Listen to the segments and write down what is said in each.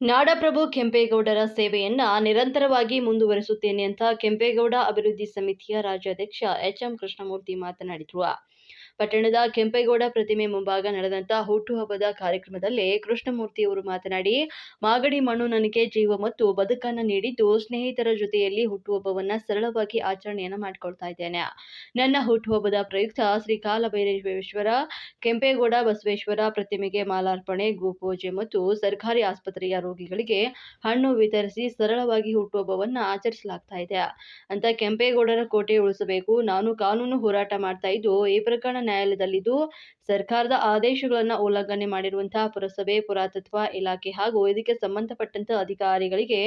ನಾಡಪ್ರಭು ಕೆಂಪೇಗೌಡರ ಸೇವೆಯನ್ನ ನಿರಂತರವಾಗಿ ಮುಂದುವರಿಸುತ್ತೇನೆ ಅಂತ ಕೆಂಪೇಗೌಡ ಅಭಿವೃದ್ಧಿ ಸಮಿತಿಯ ರಾಜ್ಯಾಧ್ಯಕ್ಷ ಎಚ್ಎಂ ಕೃಷ್ಣಮೂರ್ತಿ ಮಾತನಾಡಿದರು. ಪಟ್ಟಣದ ಕೆಂಪೇಗೌಡ ಪ್ರತಿಮೆ ಮುಂಭಾಗ ನಡೆದಂತ ಹುಟ್ಟುಹಬ್ಬದ ಕಾರ್ಯಕ್ರಮದಲ್ಲಿ ಕೃಷ್ಣಮೂರ್ತಿಯವರು ಮಾತನಾಡಿ, ಮಾಗಡಿ ಮಣ್ಣು ನನಗೆ ಜೀವ ಮತ್ತು ಬದುಕನ್ನು ನೀಡಿದ್ದು ಸ್ನೇಹಿತರ ಜೊತೆಯಲ್ಲಿ ಹುಟ್ಟುಹಬ್ಬವನ್ನು ಸರಳವಾಗಿ ಆಚರಣೆಯನ್ನು ಮಾಡಿಕೊಳ್ತಾ ಇದ್ದೇನೆ. ನನ್ನ ಹುಟ್ಟುಹಬ್ಬದ ಪ್ರಯುಕ್ತ ಶ್ರೀ ಕಾಲಭೈರೇಶ್ವರ, ಕೆಂಪೇಗೌಡ ಬಸವೇಶ್ವರ ಪ್ರತಿಮೆಗೆ ಮಾಲಾರ್ಪಣೆ, ಗೋಪೂಜೆ ಮತ್ತು ಸರ್ಕಾರಿ ಆಸ್ಪತ್ರೆಯ ರೋಗಿಗಳಿಗೆ ಹಣ್ಣು ವಿತರಿಸಿ ಸರಳವಾಗಿ ಹುಟ್ಟುಹಬ್ಬವನ್ನು ಆಚರಿಸಲಾಗ್ತಾ ಇದೆ. ಅಂತ ಕೆಂಪೇಗೌಡರ ಕೋಟೆ ಉಳಿಸಬೇಕು. ನಾನು ಕಾನೂನು ಹೋರಾಟ ಮಾಡ್ತಾ ಇದ್ದು, ಈ ಪ್ರಕರಣ ನ್ಯಾಯಾಲಯದಲ್ಲಿದ್ದು, ಸರ್ಕಾರದ ಆದೇಶಗಳನ್ನ ಉಲ್ಲಂಘನೆ ಮಾಡಿರುವಂತಹ ಪುರಸಭೆ, ಪುರಾತತ್ವ ಇಲಾಖೆ ಹಾಗೂ ಇದಕ್ಕೆ ಸಂಬಂಧಪಟ್ಟಂತ ಅಧಿಕಾರಿಗಳಿಗೆ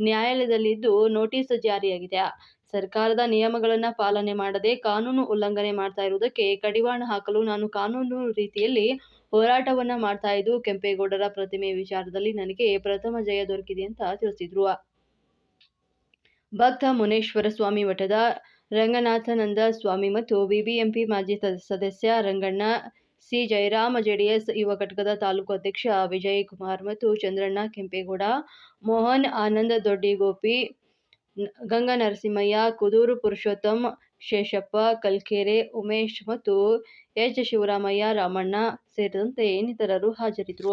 ನ್ಯಾಯಾಲಯದಲ್ಲಿದ್ದು ನೋಟಿಸ್ ಜಾರಿಯಾಗಿದೆ. ಸರ್ಕಾರದ ನಿಯಮಗಳನ್ನ ಪಾಲನೆ ಮಾಡದೆ ಕಾನೂನು ಉಲ್ಲಂಘನೆ ಮಾಡ್ತಾ ಇರುವುದಕ್ಕೆ ಕಡಿವಾಣ ಹಾಕಲು ನಾನು ಕಾನೂನು ರೀತಿಯಲ್ಲಿ ಹೋರಾಟವನ್ನ ಮಾಡ್ತಾ ಇದ್ದು, ಕೆಂಪೇಗೌಡರ ಪ್ರತಿಮೆ ವಿಚಾರದಲ್ಲಿ ನನಗೆ ಪ್ರಥಮ ಜಯ ದೊರಕಿದೆ ಅಂತ ತಿಳಿಸಿದ್ರು. ಭಕ್ತ ಮುನೇಶ್ವರ ಸ್ವಾಮಿ ಮಠದ ರಂಗನಾಥಾನಂದ ಸ್ವಾಮಿ ಮತ್ತು ಬಿಬಿಎಂಪಿ ಮಾಜಿ ಸದಸ್ಯ ರಂಗಣ್ಣ ಸಿ. ಜಯರಾಮ, ಜೆಡಿಎಸ್ ಯುವ ಘಟಕದ ತಾಲೂಕು ಅಧ್ಯಕ್ಷ ವಿಜಯ್ ಕುಮಾರ್ ಮತ್ತು ಚಂದ್ರಣ್ಣ ಕೆಂಪೇಗೌಡ, ಮೋಹನ್ ಆನಂದ ದೊಡ್ಡಿಗೋಪಿ ಗೋಪಿ ಗಂಗಾ ನರಸಿಂಹಯ್ಯ, ಕುದೂರು ಪುರುಷೋತ್ತಮ್ ಶೇಷಪ್ಪ, ಕಲ್ಕೆರೆ ಉಮೇಶ್ ಮತ್ತು ಎಚ್. ಶಿವರಾಮಯ್ಯ ರಾಮಣ್ಣ ಸೇರಿದಂತೆ ಇನ್ನಿತರರು ಹಾಜರಿದ್ದರು.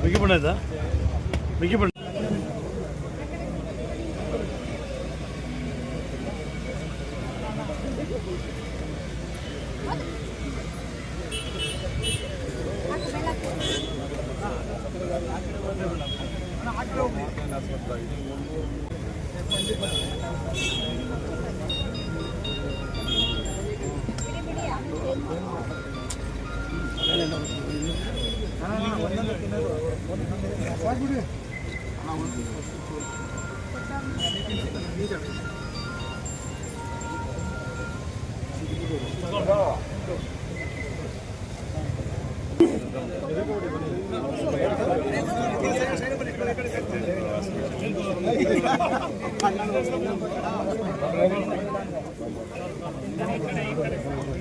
ಇಡು ಬಡಲಲ್ಲಿ ಇಡು ಬಡ ಮೊಬೈಲ್ ಸಿದ್ದಣ್ಣ ಇಲ್ಲದ್ರ ಬಿಗಿ ಬಣ್ಣ ಆಯ್ತಾ ಬಿಗಿ ಬಣ್ಣ ಎಚ್ಎಂ あ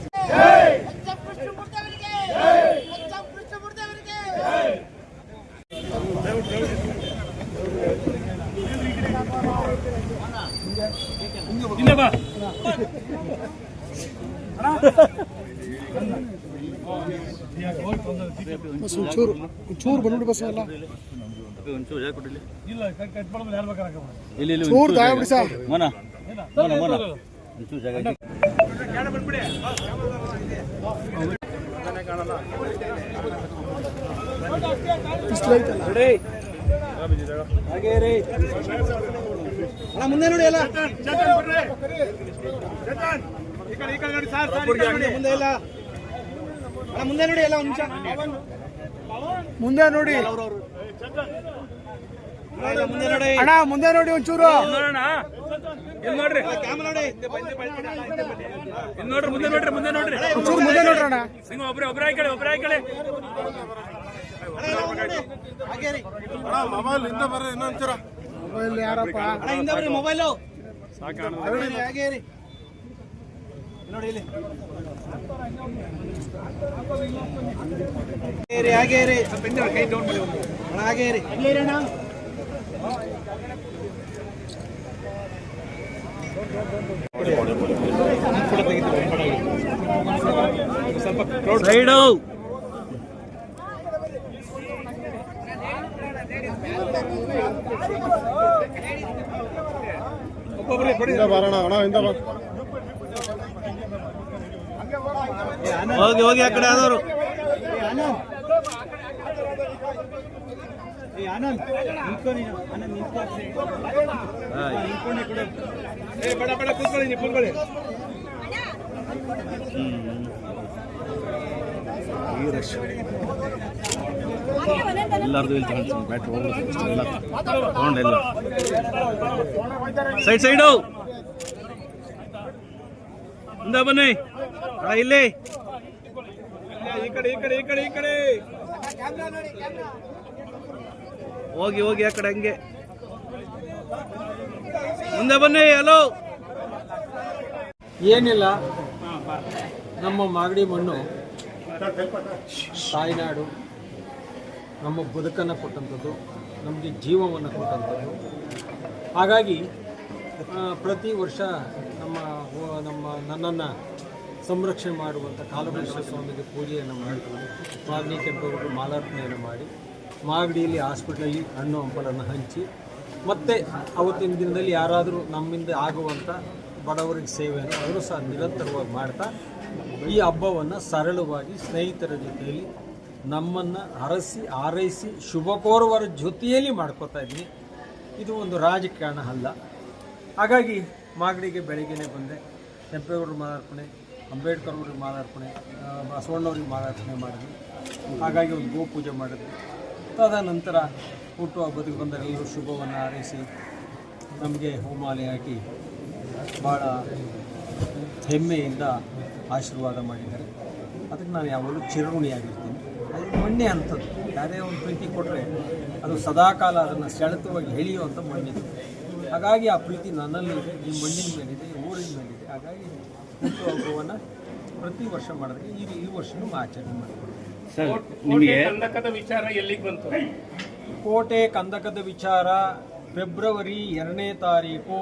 あ。ಚೂರು ಚೂರು ಬಂದ್ಬಿಡಿ ಬಸ್ ಎಲ್ಲ. ಒಂಚೂರು ಜಾಗ ಕೊಟ್ಟಿಲ್ಲ ಇಲ್ಲ ಕಟ್ ಕಟ್ ಮಾಡ್ಬೋದು ಯಾರು ಬೇಕಾರೆ ಇಲ್ಲಿ ಇಲ್ಲಿ ಚೂರು ಗಾಯ ಸರ್. ಮನ ಮನ ಮನ. ಒಂಚೂರು ಜಾಗ ಹಾಕಿ. ಬಿಸ್ಲೈತಲ್ಲ ಅಣ್ಣ ಮುಂದೆ ನೋಡಿ ಎಲ್ಲ. ಮುಂದೆ ಇಲ್ಲ. ಅಣ್ಣ ಮುಂದೆ ನೋಡಿ ಎಲ್ಲ ಒಂದು ನಿಮಿಷ. ಮುಂದೆ ನೋಡಿ. ಮುಂದೆ ನೋಡಿ ಅಣ್ಣ ಮುಂದೆ ನೋಡಿ ಒಂಚೂರು. ನೋಡ್ರಿ. ಕ್ಯಾಮ್ರಾ ನೋಡಿ ಇಲ್ಲಿ ನೋಡ್ರಿ ಮುಂದೆ ನೋಡ್ರಿ ಮುಂದೆ ನೋಡ್ರಿ. ಒಂಚೂರು ಮುಂದೆ ನೋಡ್ರಣ್ಣ ಸಿಂಗ ಒಬ್ರೆ ಒಬ್ರೆ ಈ ಕಡೆ ಬರ್ರಿ ಈ ಕಡೆ ಮೊಬೈಲ್ ಯಾರಪ್ಪ ಅಣ್ಣ ಹಿಂದೆ ಬರ್ರಿ ಮೊಬೈಲು ಹಾಗೆ ಇರಿ. ನೋಡಿ ಇಲ್ಲಿ ಹಾಗೆ ಇರಿ, ಹಾಗೆ ಇರಿ ಅಣ್ಣ ಹಾಗೆ ಇರಿ ಸೈಡು ಹೋಗಿ ಹೋಗಿ ಆ ಕಡೆ ಆದವರು. ಏ ಬಡ ಬೇಡ ಕೂತ್ಕೊಳ್ಳಿ ನೀವು ಕೂತ್ಕೊಳ್ಳಿ. ರಾಜಾಧ್ಯಕ್ಷ ಎಲ್ಲರದು ಇಲ್ಲಿ ತಗೊಂಡು ಬ್ಯಾಟ್ ಹೋಗ್ಬೇಕು ಎಲ್ಲ ತಗೊಂಡೆಲ್ಲ ಸೈಡ್ ಸೈಡು. ಮುಂದೆ ಬನ್ನಿ. ಇಲ್ಲಿ. ಈ ಕಡೆ ಈ ಕಡೆ ಈ ಕಡೆ ಈ ಕಡೆ. ಹೋಗಿ ಹೋಗಿ ಆ ಕಡೆ ಹಂಗೆ. ಮುಂದೆ ಬನ್ನಿ ಹಲೋ ಏನಿಲ್ಲ. ನಮ್ಮ ಮಾಗಡಿ ಮಣ್ಣು ತಾಯ್ನಾಡು, ನಮ್ಮ ಬದುಕನ್ನು ಕೊಟ್ಟಂಥದ್ದು, ನಮಗೆ ಜೀವವನ್ನು ಕೊಟ್ಟಂಥದ್ದು. ಹಾಗಾಗಿ ಪ್ರತಿ ವರ್ಷ ನಮ್ಮ ನಮ್ಮ ನನ್ನನ್ನು ಸಂರಕ್ಷಣೆ ಮಾಡುವಂಥ ಕಾಲಭೈರವ ಸ್ವಾಮಿಗೆ ಪೂಜೆಯನ್ನು ಮಾಡಿಕೊಂಡು ಮಾಗಡಿ ಕೆಂಪೇಗೌಡರು ಮಾಲಾರ್ಪಣೆಯನ್ನು ಮಾಡಿ, ಮಾಗಡಿಯಲ್ಲಿ ಹಾಸ್ಪಿಟ್ಲಲ್ಲಿ ಹಣ್ಣು ಹಂಪಲನ್ನು ಹಂಚಿ, ಮತ್ತು ಅವತ್ತಿನ ದಿನದಲ್ಲಿ ಯಾರಾದರೂ ನಮ್ಮಿಂದ ಆಗುವಂಥ ಬಡವರಿಗೆ ಸೇವೆಯನ್ನು ಅವರು ಸಹ ನಿರಂತರವಾಗಿ ಮಾಡ್ತಾ, ಈ ಹಬ್ಬವನ್ನು ಸರಳವಾಗಿ ಸ್ನೇಹಿತರ ಜೊತೆಯಲ್ಲಿ ನಮ್ಮನ್ನು ಹರಸಿ, ಹಾರೈಸಿ, ಶುಭ ಕೋರುವರ ಜೊತೆಯಲ್ಲಿ ಮಾಡ್ಕೋತಾ ಇದ್ದೀನಿ. ಇದು ಒಂದು ರಾಜಕಾರಣ ಅಲ್ಲ. ಹಾಗಾಗಿ ಮಾಗಡಿಗೆ ಬೆಳಗ್ಗೆನೇ ಬಂದೆ, ಕೆಂಪೇಗೌಡರು ಮಾಲಾರ್ಪಣೆ. ಅಂಬೇಡ್ಕರ್ ಅವ್ರಿಗೆ ಮಾಲಾರ್ಪಣೆ ಬಸವಣ್ಣವ್ರಿಗೆ ಮಾಲಾರ್ಪಣೆ ಮಾಡಿದ್ವಿ. ಹಾಗಾಗಿ ಒಂದು ಗೋಪೂಜೆ ಮಾಡಿದ್ವಿ. ತದನಂತರ ಹುಟ್ಟುಹಬ್ಬದಿಗೆ ಬಂದರೆಲ್ಲರೂ ಶುಭವನ್ನು ಹಾರೈಸಿ ನಮಗೆ ಹೋಮಾಲೆ ಹಾಕಿ ಭಾಳ ಹೆಮ್ಮೆಯಿಂದ ಆಶೀರ್ವಾದ ಮಾಡಿದ್ದಾರೆ. ಅದಕ್ಕೆ ನಾನು ಯಾವಾಗಲೂ ಚಿರಋಣಿಯಾಗಿರ್ತೀನಿ. ಅದು ಮಣ್ಣೆ ಅಂಥದ್ದು. ಯಾರೇ ಒಂದು ಪ್ರೀತಿ ಕೊಟ್ಟರೆ ಅದು ಸದಾಕಾಲ ಅದನ್ನು ಸೆಳೆತವಾಗಿ ಎಳೆಯುವಂಥ ಮಣ್ಣಿದೆ. ಹಾಗಾಗಿ ಆ ಪ್ರೀತಿ ನನ್ನಲ್ಲಿದೆ ಈ ಮಣ್ಣಿನ ಮೇಲಿದೆ, ಊರಿನ ಮೇಲಿದೆ. ಹಾಗಾಗಿ ಹುಟ್ಟುಹಬ್ಬವನ್ನು ಪ್ರತಿ ವರ್ಷ ಮಾಡಿದ್ರೆ ಈ ಈ ವರ್ಷವೂ ಆಚರಣೆ ಮಾಡ್ತೀವಿ ಸರ್ ನಿಮಗೆ ಕಂದಕದ ವಿಚಾರ ಎಲ್ಲಿಗೆ ಬಂತು? ಕೋಟೆ ಕಂದಕದ ವಿಚಾರ ಫೆಬ್ರವರಿ ಎರಡನೇ ತಾರೀಕು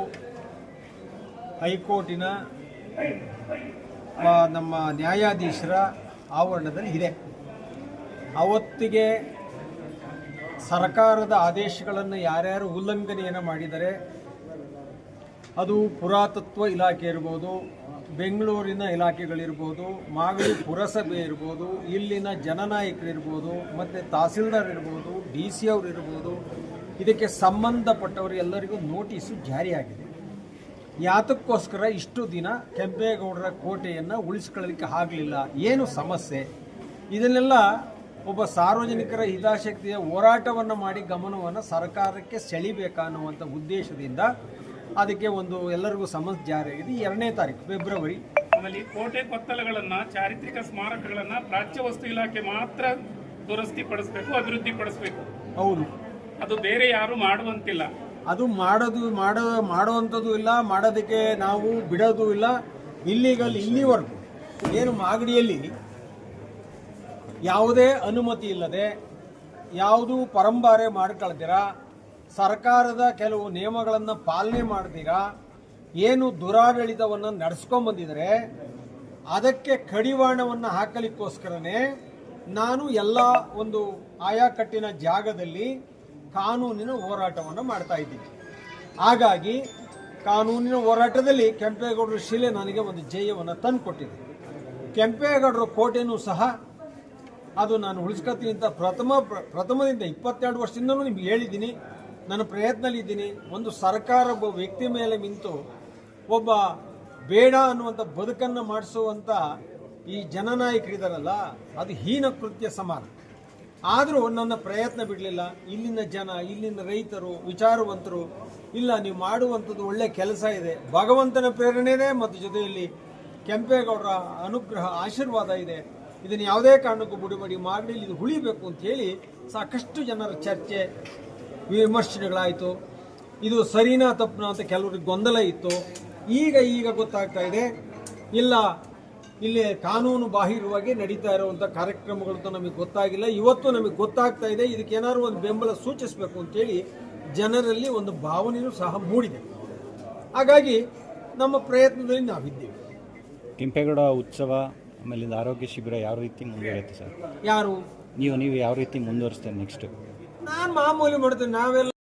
ಹೈಕೋರ್ಟಿನ ನಮ್ಮ ನ್ಯಾಯಾಧೀಶರ ಆವರಣದಲ್ಲಿ ಇದೆ. ಅವತ್ತಿಗೆ ಸರ್ಕಾರದ ಆದೇಶಗಳನ್ನು ಯಾರ್ಯಾರು ಉಲ್ಲಂಘನೆಯನ್ನು ಮಾಡಿದರೆ ಅದು ಪುರಾತತ್ವ ಇಲಾಖೆ ಇರ್ಬೋದು ಬೆಂಗಳೂರಿನ ಇಲಾಖೆಗಳಿರ್ಬೋದು, ಮಾಗಡಿ ಪುರಸಭೆ ಇರ್ಬೋದು, ಇಲ್ಲಿನ ಜನನಾಯಕರಿರ್ಬೋದು, ಮತ್ತು ತಹಸೀಲ್ದಾರ್ ಇರ್ಬೋದು ಡಿ ಸಿ ಅವರು ಇರ್ಬೋದು ಇದಕ್ಕೆ ಸಂಬಂಧಪಟ್ಟವರು ಎಲ್ಲರಿಗೂ ನೋಟಿಸು ಜಾರಿಯಾಗಿದೆ. ಯಾತಕ್ಕೋಸ್ಕರ ಇಷ್ಟು ದಿನ ಕೆಂಪೇಗೌಡರ ಕೋಟೆಯನ್ನು ಉಳಿಸ್ಕೊಳ್ಳಲಿಕ್ಕೆ ಆಗಲಿಲ್ಲ, ಏನು ಸಮಸ್ಯೆ? ಇದನ್ನೆಲ್ಲ ಒಬ್ಬ ಸಾರ್ವಜನಿಕರ ಹಿತಾಸಕ್ತಿಯ ಹೋರಾಟವನ್ನು ಮಾಡಿ ಗಮನವನ್ನು ಸರ್ಕಾರಕ್ಕೆ ಸೆಳಿಬೇಕನ್ನುವಂಥ ಉದ್ದೇಶದಿಂದ ಅದಕ್ಕೆ ಒಂದು ಎಲ್ಲರಿಗೂ ಸಮನ್ಸ್ ಜಾರಿಯಾಗಿದೆ. ಎರಡನೇ ತಾರೀಕು ಫೆಬ್ರವರಿ. ಆಮೇಲೆ ಕೋಟೆ ಕೊತ್ತಲಗಳನ್ನ ಚಾರಿತ್ರಿಕ ಸ್ಮಾರಕಗಳನ್ನ ಪ್ರಾಚ್ಯ ವಸ್ತು ಇಲಾಖೆ ಮಾತ್ರ ದುರಸ್ತಿ ಪಡಿಸ್ಬೇಕು ಅಭಿವೃದ್ಧಿ ಪಡಿಸ್ಬೇಕು ಹೌದು. ಅದು ಬೇರೆ ಯಾರು ಮಾಡುವಂತಿಲ್ಲ. ಅದು ಮಾಡೋದು ಮಾಡೋ ಮಾಡುವಂಥದ್ದು ಇಲ್ಲ ಮಾಡೋದಕ್ಕೆ ನಾವು ಬಿಡೋದು ಇಲ್ಲ. ಇಲ್ಲಿಗಲ್ ಇಲ್ಲಿವರೆಗೂ ಏನು ಮಾಗಡಿಯಲ್ಲಿ ಯಾವುದೇ ಅನುಮತಿ ಇಲ್ಲದೆ ಯಾವುದು ಪರಂಪರೆ ಮಾಡ್ಕೊಳ್ದಿರ ಸರ್ಕಾರದ ಕೆಲವು ನಿಯಮಗಳನ್ನು ಪಾಲನೆ ಮಾಡ್ದಿರಾ ಏನು ದುರಾಡಳಿತವನ್ನು ನಡೆಸ್ಕೊಂಬಂದಿದ್ರೆ ಅದಕ್ಕೆ ಕಡಿವಾಣವನ್ನು ಹಾಕಲಿಕ್ಕೋಸ್ಕರನೇ ನಾನು ಎಲ್ಲ ಒಂದು ಆಯಾಕಟ್ಟಿನ ಜಾಗದಲ್ಲಿ ಕಾನೂನಿನ ಹೋರಾಟವನ್ನು ಮಾಡ್ತಾ ಇದ್ದೀನಿ. ಹಾಗಾಗಿ ಕಾನೂನಿನ ಹೋರಾಟದಲ್ಲಿ ಕೆಂಪೇಗೌಡರ ಶಿಲೆ ನನಗೆ ಒಂದು ಜಯವನ್ನು ತಂದುಕೊಟ್ಟಿದೆ. ಕೆಂಪೇಗೌಡರ ಕೋಟೆನೂ ಸಹ ಅದು ನಾನು ಉಳಿಸ್ಕೊತೀನಿ ಅಂತ ಪ್ರಥಮ ಪ್ರಥಮದಿಂದ ಇಪ್ಪತ್ತೆರಡು ವರ್ಷದಿಂದಲೂ ನಿಮ್ಗೆ ಹೇಳಿದ್ದೀನಿ. ನನ್ನ ಪ್ರಯತ್ನದಲ್ಲಿದ್ದೀನಿ. ಒಂದು ಸರ್ಕಾರ, ಒಬ್ಬ ವ್ಯಕ್ತಿ ಮೇಲೆ ನಿಂತು ಒಬ್ಬ ಬೇಡ ಅನ್ನುವಂಥ ಬದುಕನ್ನು ಮಾಡಿಸುವಂಥ ಈ ಜನನಾಯಕರಿದಾರಲ್ಲ ಅದು ಹೀನ ಕೃತ್ಯ ಸಮಾನ. ಆದರೂ ನನ್ನ ಪ್ರಯತ್ನ ಬಿಡಲಿಲ್ಲ. ಇಲ್ಲಿನ ಜನ, ಇಲ್ಲಿನ ರೈತರು, ವಿಚಾರವಂತರು, ಇಲ್ಲ, ನೀವು ಮಾಡುವಂಥದ್ದು ಒಳ್ಳೆ ಕೆಲಸ ಇದೆ. ಭಗವಂತನ ಪ್ರೇರಣೆ ಇದೆ ಮತ್ತು ಜೊತೆಯಲ್ಲಿ ಕೆಂಪೇಗೌಡರ ಅನುಗ್ರಹ, ಆಶೀರ್ವಾದ ಇದೆ. ಇದನ್ನು ಯಾವುದೇ ಕಾರಣಕ್ಕೂ ಬಿಡುಬಡಿ ಮಾಡಲಿ ಇದು ಉಳಿಬೇಕು ಅಂತ ಹೇಳಿ ಸಾಕಷ್ಟು ಜನರ ಚರ್ಚೆ ವಿಮರ್ಶೆಗಳಾಯಿತು. ಇದು ಸರಿನಾ ತಪ್ಪನ ಅಂತ ಕೆಲವರಿಗೆ ಗೊಂದಲ ಇತ್ತು. ಈಗ ಈಗ ಗೊತ್ತಾಗ್ತಾ ಇದೆ. ಇಲ್ಲ ಇಲ್ಲಿ ಕಾನೂನು ಬಾಹಿರವಾಗಿ ನಡೀತಾ ಇರುವಂಥ ಕಾರ್ಯಕ್ರಮಗಳು ಅಂತ ನಮಗೆ ಗೊತ್ತಾಗಿಲ್ಲ. ಇವತ್ತು ನಮಗೆ ಗೊತ್ತಾಗ್ತಾ ಇದೆ. ಇದಕ್ಕೆ ಏನಾದ್ರು ಒಂದು ಬೆಂಬಲ ಸೂಚಿಸಬೇಕು ಅಂತೇಳಿ ಜನರಲ್ಲಿ ಒಂದು ಭಾವನೆಯೂ ಸಹ ಮೂಡಿದೆ. ಹಾಗಾಗಿ ನಮ್ಮ ಪ್ರಯತ್ನದಲ್ಲಿ ನಾವಿದ್ದೇವೆ. ಕೆಂಪೇಗೌಡ ಉತ್ಸವ ಆಮೇಲೆ ಆರೋಗ್ಯ ಶಿಬಿರ ಯಾವ ರೀತಿ ಮುಂದುವರಿಯುತ್ತೆ ಸರ್? ಯಾರು? ನೀವು ನೀವು ಯಾವ ರೀತಿ ಮುಂದುವರಿಸ್ತಾರೆ ನೆಕ್ಸ್ಟ್ நான் மாமூலி மடுத்து நான்